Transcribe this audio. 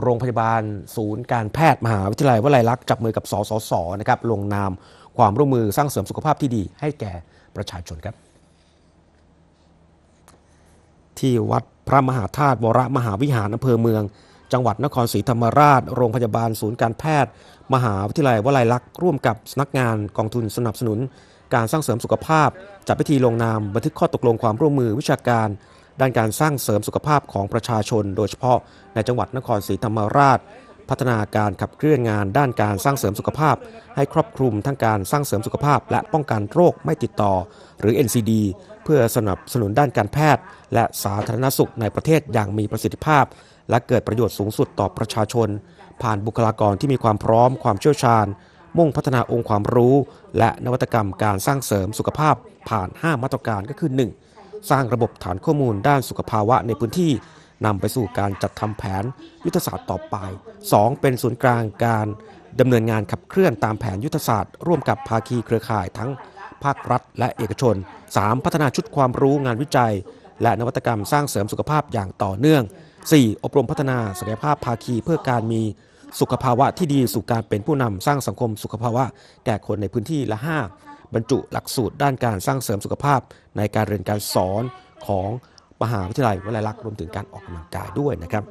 โรงพยาบาลศูนย์การแพทย์มหาวิทยาลัยวลัยลักษณ์จับมือกับสสสนะครับลงนามความร่วมมือสร้างเสริมสุขภาพที่ดีให้แก่ประชาชนครับ ที่วัดพระมหาธาตุวรมหาวิหารอำเภอเมือง จังหวัดนครศรีธรรมราช โรงพยาบาลศูนย์การแพทย์ มหาวิทยาลัยวลัยลักษณ์ร่วมกับสนักงานกองทุนสนับสนุน การสร้างเสริมสุขภาพจัดพิธีลงนามบันทึกข้อตกลงความร่วมมือวิชาการ ด้านการสร้างเสริมสุขภาพของประชาชน โดยเฉพาะในจังหวัดนครศรีธรรมราช พัฒนาการขับเคลื่อนงาน ด้านการสร้างเสริมสุขภาพ ให้ครอบคลุมทั้งการสร้างเสริมสุขภาพ และป้องกันโรคไม่ติดต่อ หรือ NCD เพื่อสนับสนุนด้านการแพทย์ และสาธารณสุขในประเทศอย่างมีประสิทธิภาพ และเกิดประโยชน์สูงสุดต่อประชาชน ผ่านบุคลากรที่มีความพร้อมความเชี่ยวชาญ มุ่งพัฒนาองค์ความรู้ และนวัตกรรมการสร้างเสริมสุขภาพผ่าน 5 มาตรการก็คือ 1. สร้างระบบฐานข้อมูลด้านสุขภาวะในพื้นที่นำไปสู่การจัดทำแผนยุทธศาสตร์ต่อไป 2. เป็นศูนย์กลางการดำเนินงานขับเคลื่อนตามแผนยุทธศาสตร์ ร่วมกับภาคีเครือข่ายทั้งภาครัฐ และเอกชน 3. พัฒนาชุดความรู้งานวิจัย และนวัตกรรมสร้างเสริมสุขภาพอย่างต่อเนื่อง 4. อบรมพัฒนาศักยภาพภาคีเพื่อการมีสุขภาวะที่ดีสู่การเป็นผู้นำสร้างสังคมสุขภาวะแก่คนในพื้นที่และ 5. บรรจุหลักสูตรด้านการสร้างเสริมสุขภาพ ในการเรียนการสอนของมหาวิทยาลัยวลัยลักษณ์รวมถึงการออกกำลังกายด้วยนะครับ